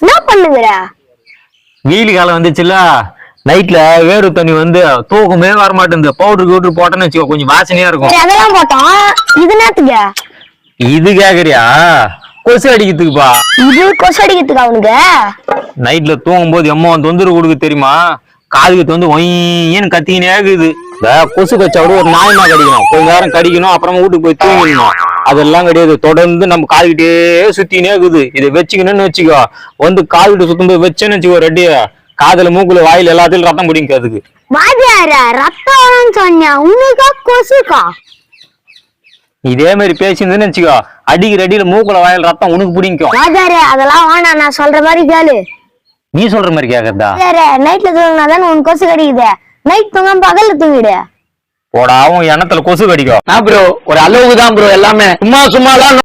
என்ன பண்ணுங்கிற வெயில் காலம் வந்துச்சுல்ல நைட்ல வேறு தண்ணி வந்து தூக்கமே வர மாட்டேங்குது பவுடர் கவுடர் போட்டேன்னு வச்சுக்கோ கொஞ்சம் வாசனையா இருக்கும். அதெல்லாம் போட்டோம். இது நேரத்துக்கு இது கேக்குறியா? கொசு அடிக்கிறதுக்குப்பா இது கொசு அடிக்கிறதுக்கு அவனுக்கு நைட்ல தூங்கும் போது எம்மா தொந்தரவு கொடுக்க தெரியுமா? காதுக்கு வந்து ஒய்யன்னு கத்திக்கினே இருக்குது. இந்த கொசு கச்சா கூட ஒரு நாயமா கடிக்கணும். கொஞ்ச நேரம் கடிக்கணும் அப்புறமா வீட்டுக்கு போய் தூங்கிடணும். அதெல்லாம் கிடையாது. தொடர்ந்து நம்ம காதுகிட்டே சுத்தினே இருக்குது. இதை வச்சுக்கணும்னு வச்சுக்கோ. வந்து காதுகிட்ட சுத்தும் போது வச்சேன்னு வச்சுக்கோ ரெட்டி காதுல மூக்குல வாயில எல்லாத்தையும் ரத்தம் பிடிக்கும் அதுக்கு. வாத்தியார ரத்தம் சொன்னியா? உனக்கா கொசுக்கா? இதே மாதிரி பேசியிருந்தேன்னு வச்சுக்கோ. அடிக்கிற அடியில மூக்குல வாயில ரத்தம் உனக்கு பிடிக்கும். வாத்தியாரே அதெல்லாம் வேணாம் நான் சொல்ற மாதிரி கேளு. நீ சொல்ற மாதிரி கேக்குறதா? வாத்தியாரே நைட்ல தூங்கினா தானே உனக்கு கொசு கடிக்குது? நைட் தூங்காம பகல்ல தூங்கிடு. போடாவும் எண்ணத்துல கொசு கடிக்கும். ப்ரோ ஒரு அளவுக்கு தான் ப்ரோ எல்லாமே. சும்மா சும்மா